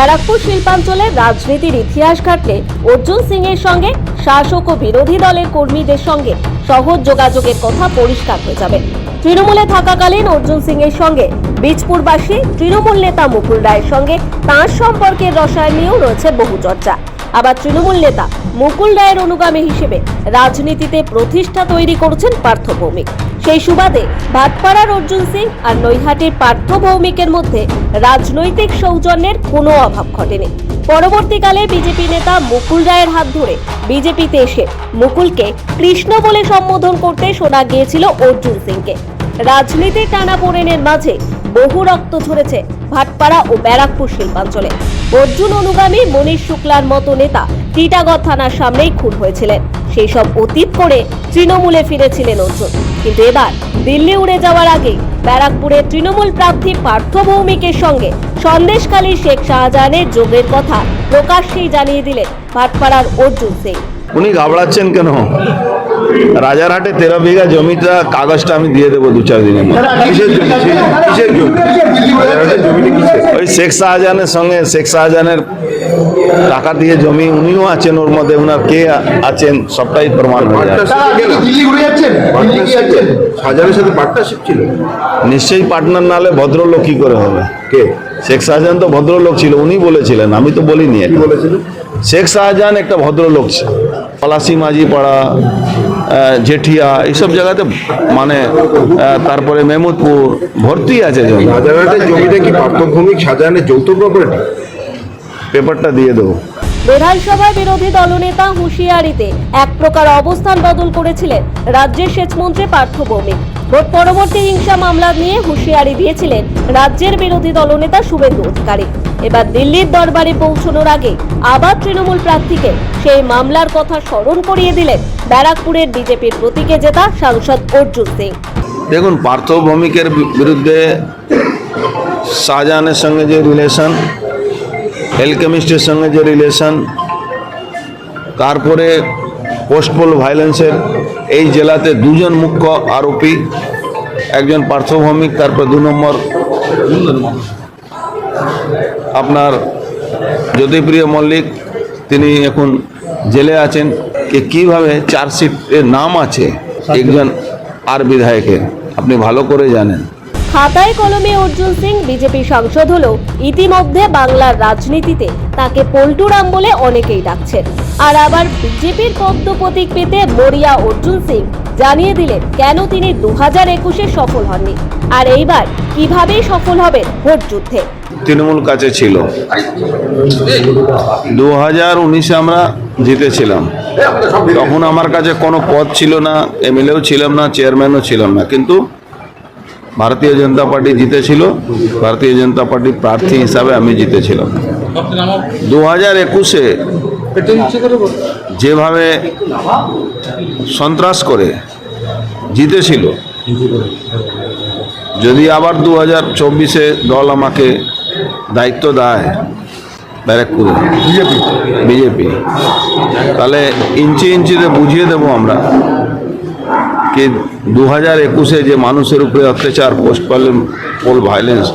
ব্যারাকপুর শিল্পাঞ্চলের রাজনীতির ইতিহাস ঘাটলে অর্জুন সিং এর সঙ্গে শাসক ও বিরোধী দলের কর্মীদের সঙ্গে সহজ যোগাযোগের কথা পরিষ্কার হয়ে যাবে। তৃণমূলে থাকাকালীন অর্জুন সিং এর সঙ্গে বীজপুরবাসী তৃণমূল নেতা মুকুল রায়ের সঙ্গে তাঁর সম্পর্কের রসায়ন নিয়েও রয়েছে বহু চর্চা। আবার তৃণমূল নেতা মুকুল রায়ের অনুগামী হিসেবে রাজনীতিতে প্রতিষ্ঠা তৈরি করছেন পার্থ ভৌমিক সেই সুবাদে ভাটপাড়ার অর্জুন সিং আর নৈহাটির পার্থ ভৌমিকের মধ্যে রাজনৈতিক সৌজন্যের কোনো অভাব ঘটেনি। পরবর্তীকালে বিজেপি নেতা মুকুল রায়ের হাত ধরে বিজেপিতে এসে মুকুলকে কৃষ্ণ বলে সম্বোধন করতে শোনা গিয়েছিল অর্জুন সিংকে। রাজনীতির টানাপোড়েনের মাঝে বহু রক্ত ঝরেছে ভাটপাড়া ও ব্যারাকপুর শিল্পাঞ্চলে। অর্জুন অনুগামী মনীষ শুক্লার মতো নেতা টিটাগড় থানার সামনেই খুন হয়েছিলেন। সেই সব অতীত করে তৃণমূলে ফিরেছিলেন অর্জুন। কিন্তু এবার দিল্লি উড়ে যাওয়ার আগে ব্যারাকপুরে তৃণমূল প্রার্থী পার্থ ভৌমিকের সঙ্গে সন্দেশকালী শেখ শাহজাহানের যোগের কথা প্রকাশ্যেই জানিয়ে দিলেন ভাটপাড়ার অর্জুন সিং উনি ঘাবড়াচ্ছেন কেন? রাজারহাটে তেরো বিঘা জমিটা কাগজটা আমি দিয়ে দেবো দু চার দিনের ওই শেখ শাহজাহানের সঙ্গে শেখ শাহজাহানের টাকা দিয়ে জমি উনিও আছেন ওর মধ্যে ওনার কে আছেন সবটাই প্রমাণ হয়ে শাহজাহানের সাথে পার্টনারশিপ ছিল? নিশ্চয়ই পার্টনার নালে ভদ্রলোক কি করে হবে? কে? শেখ শাহজাহান তো ভদ্রলোক ছিল উনি বলেছিলেন আমি তো বলিনি বলেছিলেন শেখ শাহজাহান একটা ভদ্রলোক ছিল। পলাশি মাঝি পাড়া জেঠিয়া এইসব জায়গাতে মানে তারপরে মেহমুদপুর ভর্তি আছে জমি। জমিটা কি পার্থভূমিক শাহজাহানের যৌথ প্রপার্টি পেপারটা দিয়ে দেবো। বিধানসভায় বিরোধী দলনেতা হুঁশিয়ারিতে এক প্রকার অবস্থান বদল করেছিলেন রাজ্যের সেচমন্ত্রী পার্থ ভৌমিক। ভোট পরবর্তী হিংসা মামলা নিয়ে হুঁশিয়ারি দিয়েছিলেন রাজ্যের বিরোধী দলনেতা শুভেন্দু অধিকারী। এবার দিল্লির দরবারে পৌঁছানোর আগে আবার তৃণমূল প্রার্থীকে সেই মামলার কথা স্মরণ করিয়ে দিলেন ব্যারাকপুরের বিজেপির প্রতীকে জেতা সাংসদ অর্জুন সিং। দেখুন, পার্থ ভৌমিকের বিরুদ্ধে শাহজাহানের সঙ্গে যে রিলেশন এলকেমিস্টের সঙ্গে যে রিলেশন তারপরে পোস্টপোল ভাইলেন্সের এই জেলাতে দুজন মুখ্য আরোপি একজন পার্থ ভৌমিক তারপর দু নম্বর আপনার জ্যোতিপ্রিয় মল্লিক তিনি এখন জেলে আছেন। কে কীভাবে চার্জশিটের নাম আছে? একজন আর বিধায়কের আপনি ভালো করে জানেন। খাতায় কলমে অর্জুন সিং বিজেপি সাংসদ হলেও ইতিমধ্যে বাংলার রাজনীতিতে তাকে পল্টুরাম বলে অনেকেই ডাকছেন। আর আবার বিজেপির পদ্ম প্রতীক পেতে মরিয়া অর্জুন সিং জানিয়ে দিলেন, কেন তিনি দু হাজার একুশে সফল হননি? আর এইবার কীভাবে সফল হবেন ভোট যুদ্ধে? তৃণমূল কাছে ছিল। দু হাজার উনিশে আমরা জিতেছিলাম। তখন আমার কাছে কোনো পদ ছিল না, এমএলএও ছিলাম না, চেয়ারম্যানও ছিলাম না। কিন্তু ভারতীয় জনতা পার্টি জিতেছিল। ভারতীয় জনতা পার্টির প্রার্থী হিসাবে আমি জিতেছিলাম। দু হাজার একুশে যেভাবে সন্ত্রাস করে জিতেছিল যদি আবার দু হাজার চব্বিশে দল আমাকে দায়িত্ব দেয় ব্যারাকপুরে বিজেপি? বিজেপি। তাহলে ইঞ্চি ইঞ্চিতে বুঝিয়ে দেবো আমরা। কি দু হাজার একুশে যে মানুষের উপরে অত্যাচার, পোস্ট পোল ভায়োলেন্স,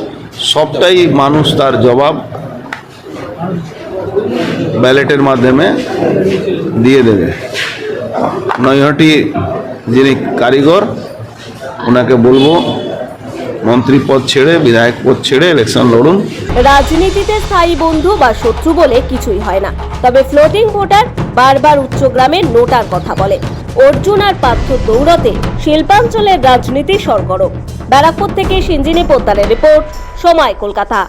সবটাই মানুষ তার জবাব ব্যালেটের মাধ্যমে দিয়ে দেবে। নৈহাটি যিনি কারিগর, ওনাকে বলব, মন্ত্রী পদ ছেড়ে, বিধায়ক পদ ছেড়ে ইলেকশন লড়ুন। রাজনীতিতে স্থায়ী বন্ধু বা শত্রু বলে কিছুই হয় না। তবে ফ্লোটিং ভোটার বারবার উচ্চগ্রামের নোটার কথা বলে। অর্জুন আর পার্থ দৌড়তে শিল্পাঞ্চলের রাজনীতি সরগরম। ব্যারাকপুর থেকে সিঞ্জিনী পোদ্দারের রিপোর্ট সময় কলকাতা।